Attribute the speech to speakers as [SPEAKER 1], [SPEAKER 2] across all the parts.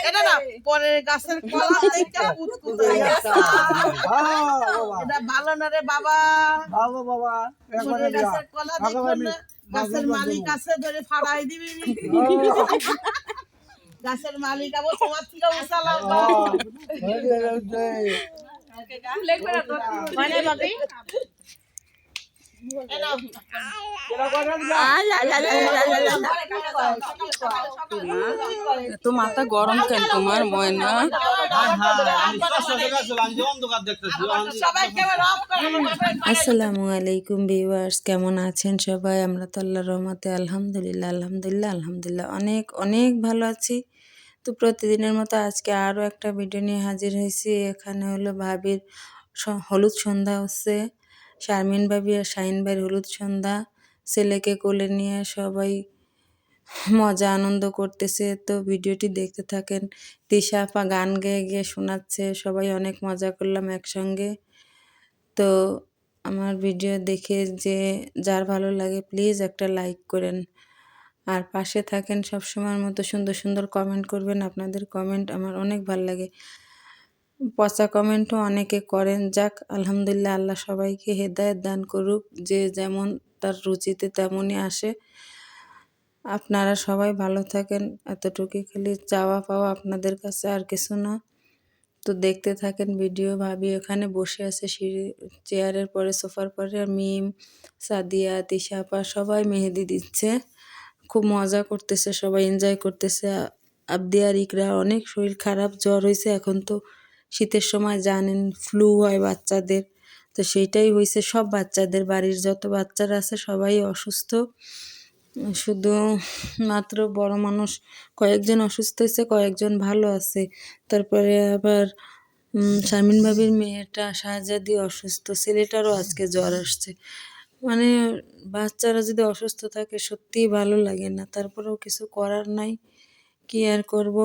[SPEAKER 1] এটা না পরের গাছের কলা থেকে এটা ভালো না রে বাবা? গাছের কলা না, গাছের মালিক আছে ধরে ফাড়াই দিবি গাছের মালিক আবার তোমার থেকে উচালাম মানে বাকি
[SPEAKER 2] মাথা গরম কেন তোমার
[SPEAKER 3] আসসালামু আলাইকুম ভিউয়ার্স, কেমন আছেন সবাই? আমরা তো আল্লাহর রহমতে আলহামদুলিল্লাহ আলহামদুলিল্লাহ আলহামদুলিল্লাহ, অনেক অনেক ভালো আছি। তো প্রতিদিনের মতো আজকে আরও একটা ভিডিও নিয়ে হাজির হয়েছি। এখানে হলো ভাবির হলুদ সন্ধ্যা হচ্ছে। শারমিন ভাবি আর শাহিন ভাইয়ের হলুদ সন্ধ্যা, ছেলেকে কোলে নিয়ে সবাই মজা আনন্দ করতেছে। তো ভিডিওটি দেখতে থাকেন। তিশা আপা গান গেয়ে গিয়ে শোনাচ্ছে, সবাই অনেক মজা করলাম একসঙ্গে। তো আমার ভিডিও দেখে যে যার ভালো লাগে প্লিজ একটা লাইক করেন। আর পাশে থাকেন সবসময়ের মতো সুন্দর সুন্দর কমেন্ট করবেন। আপনাদের কমেন্ট আমার অনেক ভালো লাগে। পচা কমেন্টও অনেকে করেন, যাক, আলহামদুলিল্লাহ, আল্লাহ সবাইকে হেদায়েত দান করুক, যে যেমন তার রুচিতে তেমনই আসে। আপনারা সবাই ভালো থাকেন এতটুকুই খালি চাওয়া পাওয়া আপনাদের কাছে আর কিছু না। তো দেখতে থাকেন ভিডিও, ভাবি এখানে বসে আছে সিঁড়ি, চেয়ারের পরে, সোফার পরে মিম, সাদিয়া তিশাপা সবাই মেহেদি দিচ্ছে। খুব মজা করতেছে, সবাই এনজয় করতেছে। আবদি আর ইকরা অনেক শরীর খারাপ, জ্বর হয়েছে এখন তো শীতের সময় জানেন ফ্লু হয় বাচ্চাদের। তো সেইটাই হয়েছে সব বাচ্চাদের বাড়ির যত বাচ্চারা আছে সবাই অসুস্থ। শুধু মাত্র বড় মানুষ, কয়েকজন অসুস্থ হয়েছে কয়েকজন ভালো আছে। তারপরে আবার শারমিন ভাবির মেয়েটা শাহজাদি অসুস্থ, ছেলেটারও আজকে জ্বর আসছে। মানে বাচ্চারা যদি অসুস্থ থাকে সত্যিই ভালো লাগে না। তারপরেও কিছু করার নাই, কি আর করব?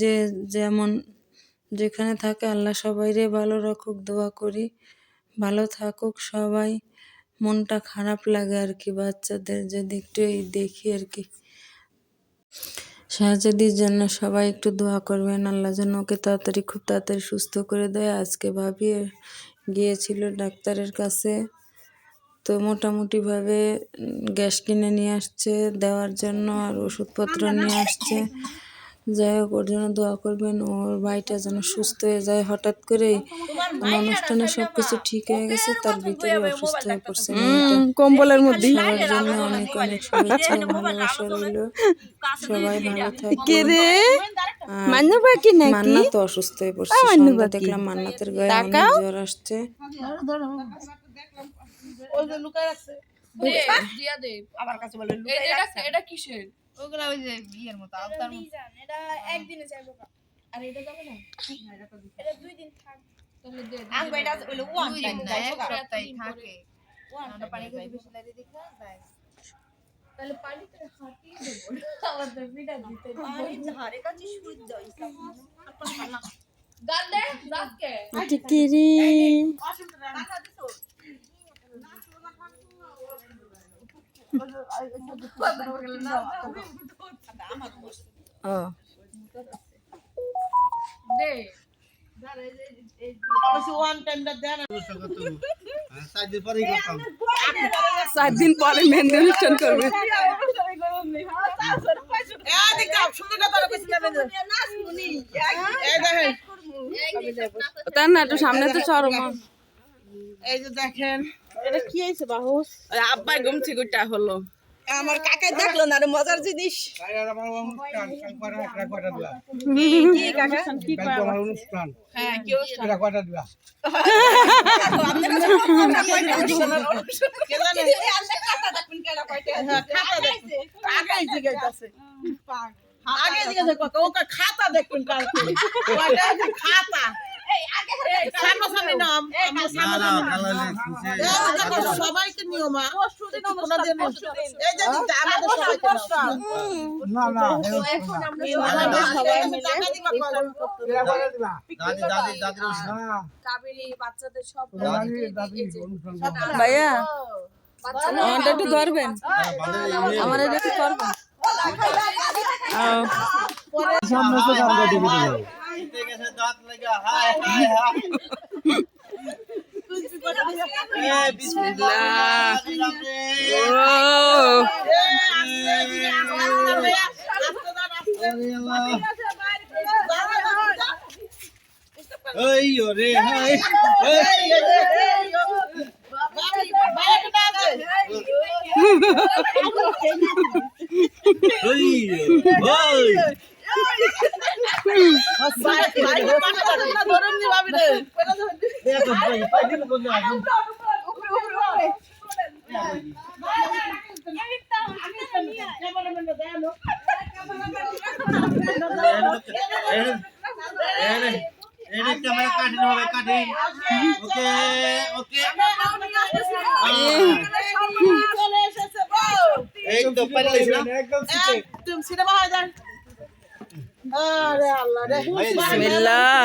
[SPEAKER 3] যে যেমন যেখানে থাকে আল্লাহ সবাইরে ভালো রাখুক দোয়া করি। ভালো থাকুক সবাই। মনটা খারাপ লাগে আর কি বাচ্চাদের যদি একটু এই দেখি আর কি শাহজাদির জন্য সবাই একটু দোয়া করবেন। আল্লাহ যেন ওকে তাড়াতাড়ি খুব তাড়াতাড়ি সুস্থ করে দেয়। আজকে ভাবি গিয়েছিল ডাক্তারের কাছে। তো মোটামুটিভাবে গ্যাস কিনে নিয়ে আসছে দেওয়ার জন্য আর ওষুধপত্র নিয়ে আসছে। যাই হোক ওর জন্য দোয়া করবেন ওর ভাইটা যেন সুস্থ হয়ে যায় হঠাৎ করেই। অনুষ্ঠানে সব কিছু ঠিক হয়ে গেছে তার ভিতরে অসুস্থ হয়ে পড়ছে
[SPEAKER 2] কম্বলের মধ্যে।
[SPEAKER 3] সবার জন্য অনেক অনেক শুভেচ্ছা ভালোবাসা রইল সবাই ভালো
[SPEAKER 2] কে
[SPEAKER 3] থাকবেন
[SPEAKER 2] রে পাখি নাকি?
[SPEAKER 3] মান্নাত তো অসুস্থ হয়ে পড়ছে
[SPEAKER 2] মান্নু
[SPEAKER 3] সন্ধ্যা দেখলাম মান্নাতের গায়ে অনেক জ্বর আসছে।
[SPEAKER 1] ওই যে লুকায় রাখছে।
[SPEAKER 4] আবার কাছে বলে
[SPEAKER 5] এটা কিসের?
[SPEAKER 4] ওগুলা ওই যে ইয়ের মতো আলতার মতো।
[SPEAKER 5] এটা একদিনে যাব আর এটা যাবে না? এটা দুই দিন। থাকবে তাহলে দে
[SPEAKER 4] আং বেটা ওই ওয়ান টাইম না
[SPEAKER 5] যাইবো গা।
[SPEAKER 4] সপ্তাহে থাকে।
[SPEAKER 5] ওয়ান
[SPEAKER 4] পানি খেতে বেশি লাগে দেখা ব্যাস।
[SPEAKER 5] তাহলে পানিতে হাঁটিয়ে দেবো। আবার তো পিঠা দিতে
[SPEAKER 4] আরে ঝাড়ে কাছে শুদ্ধ
[SPEAKER 5] গাল দে গাছকে
[SPEAKER 2] এটা কে রে ও
[SPEAKER 1] টাইমটা দিন
[SPEAKER 2] পরে মেহেন্দি অনুষ্ঠান করবে তার না। একটু সামনে তো চরম
[SPEAKER 1] এই যে দেখেন
[SPEAKER 2] এটা কি হয়েছে বাহু
[SPEAKER 1] আব্বাই গমছি গুটা হলো।
[SPEAKER 4] আমার কাকাই দেখল না মজার জিনিস। কি কাকা?
[SPEAKER 2] কি
[SPEAKER 6] অনুষ্ঠান।
[SPEAKER 1] কি অবস্থা
[SPEAKER 6] এটা কয়টা দিবা?
[SPEAKER 1] কে জানে খাতা দেখুন। খাতা। সবাইকে নিয়মা।
[SPEAKER 2] ভাইয়া আমারটা একটু ধরবেন।
[SPEAKER 7] বান্ধবী
[SPEAKER 2] আমার একটু করবেন
[SPEAKER 6] সামনে তো গান গাইতে গেছিল
[SPEAKER 2] ও
[SPEAKER 7] ওই ওরে হাই ওই ওই এনে এনে ক্যামেরা কাটিং হবে কাটিং ওকে ওকে এই তো পারি লাইছ না
[SPEAKER 6] একদম সিটে
[SPEAKER 1] তুমি সিনেমা হয় যান আরে আল্লাহ রে
[SPEAKER 2] বিসমিল্লাহ
[SPEAKER 7] আমি মোটামুটি পাঁচ কেজি জল নিয়ে গেছি
[SPEAKER 1] বাবু এসে ভুলে গেছে বাবু কি খুশি ওই দাও দিনা তো আমরা আসতেছি ভাই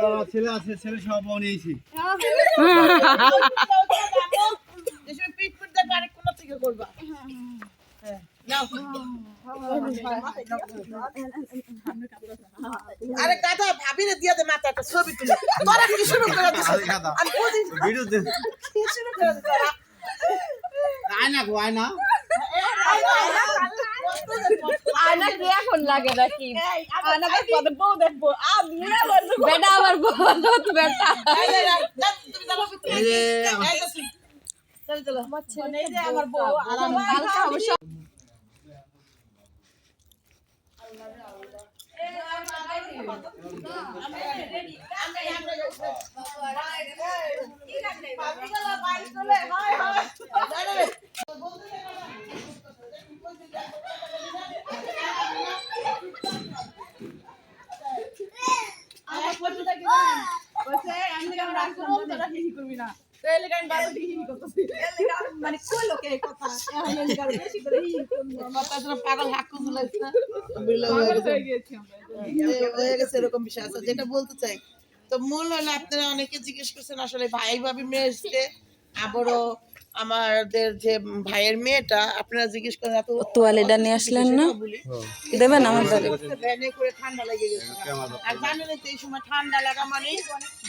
[SPEAKER 7] বাবা ছেলে আছে ছেলে সব নিয়েছি
[SPEAKER 1] হ্যাঁ। আরে গাধা ভাবিরে দিয়া দে মাথা একটা ছবি তুলে তোরা কি শুরু করে
[SPEAKER 7] গাধা।
[SPEAKER 1] আমি বুঝি
[SPEAKER 7] ভিডিও দে
[SPEAKER 1] শুরু করে তোরা?
[SPEAKER 7] আয়না গো আয়না
[SPEAKER 4] আয়না কি এখন লাগে নাকি আয়না বের করে বউ দেখব আমি বেটা আমার বউ বেটা
[SPEAKER 1] এই যে, যাও, তুমি যাও, তুমি
[SPEAKER 7] এই যে
[SPEAKER 1] এই যে, চলো, চলো। এই যে আমার বউ আর আমি
[SPEAKER 4] কালকে হবে সব
[SPEAKER 1] মানে কই লোকে এই কথা এখন এই গাল বেশি করে হি কথা যেন পাগল হাক্কু ঝুলাইছে না বিলে গেছে এই- হয়ে গেছে। এরকম বিষয় আছে। যেটা বলতে চাই তো মূল হলো আপনারা অনেকে জিজ্ঞেস করছেন আসলে ভাই ভাবি মেয়ে এসছে আবারও আমাদের যে ভাইয়ের মেয়েটা আপনারা জিজ্ঞেস করেন এত
[SPEAKER 3] তোয়ালেটা নিয়ে আসলেন না? দেবেন আমাদের
[SPEAKER 1] ভ্যানে করে ঠান্ডা লেগে গেছে। আর জানেন তো এই সময় ঠান্ডা লাগা মানে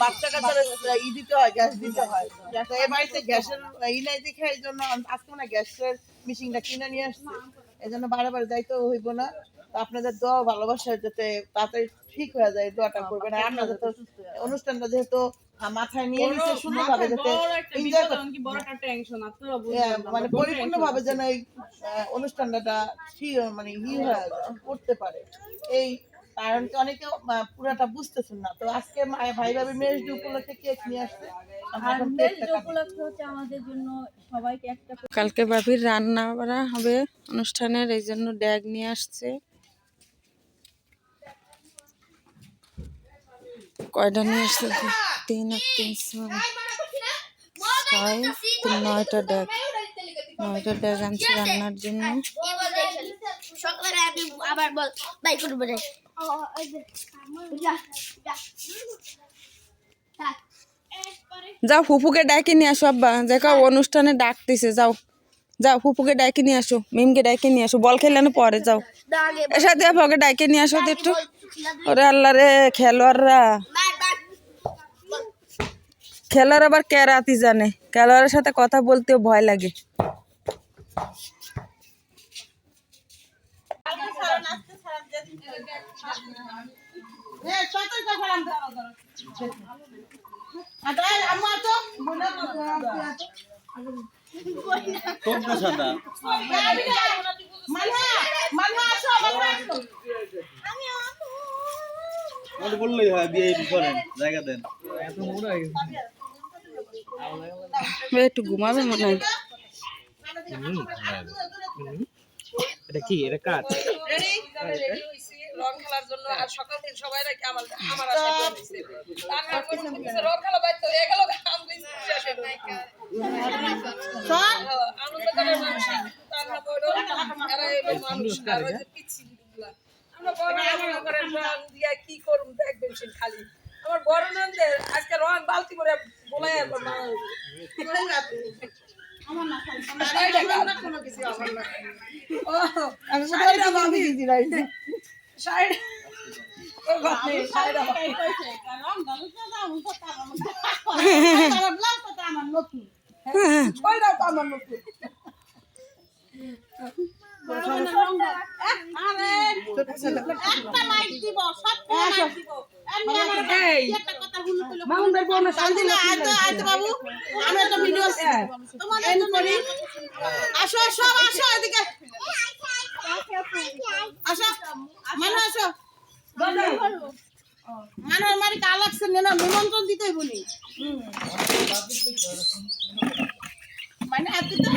[SPEAKER 1] বাচ্চা কাচ্চারা ই দিতে হয় গ্যাস দিতে হয়। তো এই বাড়িতে গ্যাসের ই নাই দেখে এই জন্য আজকে মানে গ্যাসের মেশিনটা কিনে নিয়ে আসছি। এই জন্য বারে বারে যাইতে হইব না। তো আপনাদের দোয়া ভালোবাসা যাতে তাড়াতাড়ি ঠিক হয়ে যায় দোয়াটা করবেন। আর আপনাদের তো অনুষ্ঠানটা যেহেতু মাথায় নিয়ে নিচ্ছে সুন্দরভাবে যাতে এনজয় মানে পরিপূর্ণ ভাবে যেন এই অনুষ্ঠানটা ঠিক- মানে ই করতে পারে। এই কারণ কি অনেকে পুরাটা বুঝতেছেন না। তো আজকে মা- ভাই ভাবি মেরেজ ডে উপলক্ষে কেক নিয়ে আসছে। আমরা।
[SPEAKER 3] কালকে বাবির রান্না করা হবে অনুষ্ঠানের এই জন্য ড্যাগ নিয়ে আসছে। কয়টা নিয়ে আসছে তিন আর তিন ছয় তিন নয়টা ড্যাগ নয়টা ড্যাগ আনছে রান্নার জন্য
[SPEAKER 5] সকালে আমি আবার বল বাই করব রে
[SPEAKER 3] যাও ফুপুকে ডাকে নিয়ে আসো আব্বা দেখো অনুষ্ঠানে ডাকতেছে যাও যাও ফুপুকে ডাকে নিয়ে আসো মিমকে ডাকে নিয়ে আসো বল খেলানো পরে যাও এর সাথে ডাকে নিয়ে আসো তো একটু ওরে আল্লাহ রে খেলোয়াড়রা খেলোয়াড় আবার ক্যারাতি জানে? খেলোয়াড়ের সাথে কথা বলতেও ভয় লাগে।
[SPEAKER 1] হ্যাঁ,
[SPEAKER 7] বললেই হয় বিয়ে করেন জায়গা দেন।
[SPEAKER 3] এ, একটু ঘুমাবে মনে হয়।
[SPEAKER 6] এটা কি? এটা
[SPEAKER 4] রং খেলার জন্য আর সকাল থেকে সবাই নাকি আমার আমার আশা করে তার নাম করে রং খেলা বাইতে হয়ে গেল শেষ হয়ে। হ্যাঁ, আনন্দ করার মানুষ তার নাম হলো এরা হলো মানুষ আর ওই যে পিচ্ছিগুলা। আমরা বড় মনে করেন রং দিয়া কি করুম দেখবেন সে খালি। আমার বড় নন্দের আজকে রং বালতি করে
[SPEAKER 1] আমি রাই
[SPEAKER 4] সাইড ওই বাপ নেই সাইড ওইটাও তো আমার মামুন ভাই বোন শান্তি না
[SPEAKER 1] বাবু আমি একটা ভিডিও করি। আসো আসো আসো এদিকে। আসো মানে আসো। মানে আমার কাল লাগছে না নিমন্ত্রণ দিতেই বলি মানে এত তো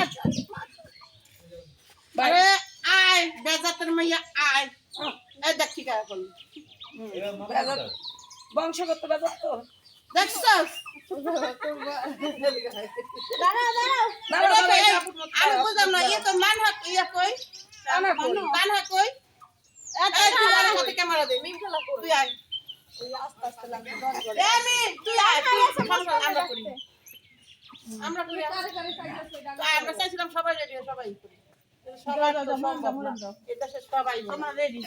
[SPEAKER 1] আরে আয় বেজাতের মাইয়া আয়। এই দেখ ঠিক আছে
[SPEAKER 4] বংশগত ব্যাপার তো।
[SPEAKER 1] দেখছস আমি বুঝলাম না ইয়ে তো মান হাক ইয়ে কই?
[SPEAKER 4] কানা কই?
[SPEAKER 1] কই ক্যামেরা দে তুই আয়। তুই আয় তুই আমরা করি। আমরা করি আমরা চাইছিলাম সবাই রেডি সবাই করি। সবাই তো সম্ভব না। এটা সবাই আমরা রেডি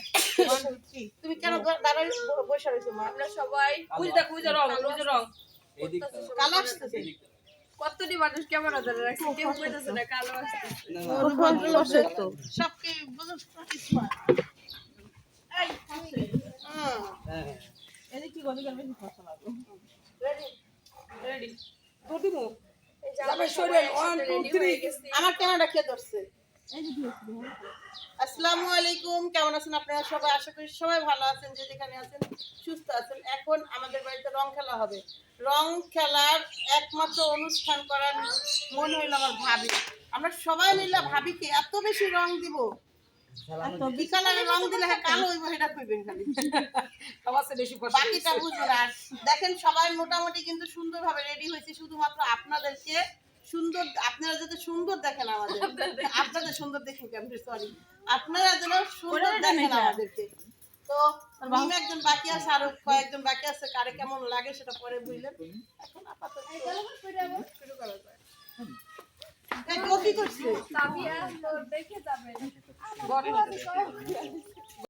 [SPEAKER 1] তুমি কেন দাঁড়াই বসে রয়েছো মা।
[SPEAKER 2] আমরা সবাই
[SPEAKER 4] ওই যে দেখ, রং, ওই রং।
[SPEAKER 1] কালো আসতেছে।
[SPEAKER 2] কতটি মানুষ ক্যামেরা ধরে রাখছে? কেউ কইতেছে না কালো আসছে
[SPEAKER 1] সব কি বুঝো
[SPEAKER 4] রেডি তো। দিমু যাবে শরীর ওয়ান টু থ্রি
[SPEAKER 1] আমার ক্যামেরা কে ধরছে? আসসালামু আলাইকুম কেমন আছেন আপনারা সবাই? আশা করি সবাই ভালো আছেন যে যেখানে আছেন সুস্থ আছেন। এখন আমাদের বাড়িতে রং খেলা হবে। রং খেলার একমাত্র অনুষ্ঠান করার মন হইল আমার ভাবি। আমরা সবাই মিলে ভাবিকে এত বেশি রং দিব। বিকালে রং দিলে হ্যাঁ কালো হইব সেটা কইবেন খালি।
[SPEAKER 4] বেশি পছন্দ
[SPEAKER 1] বাকিটা বুঝব না আর দেখেন সবাই মোটামুটি কিন্তু সুন্দরভাবে রেডি হয়েছে। শুধুমাত্র আপনাদেরকে সুন্দর আপনারা যাতে সুন্দর দেখেন আমাদের আপনাদের। সুন্দর দেখুন কেন সরি আপনারা যেন সুন্দর দেখেন আমাদেরকে। তো মিম একজন বাকি আছে আরও কয়েকজন বাকি আছে কারে কেমন লাগে সেটা পরে বুঝলেন। এখন আপাতত শুরু করা যায়।
[SPEAKER 2] দেখে যাবে।
[SPEAKER 4] বড়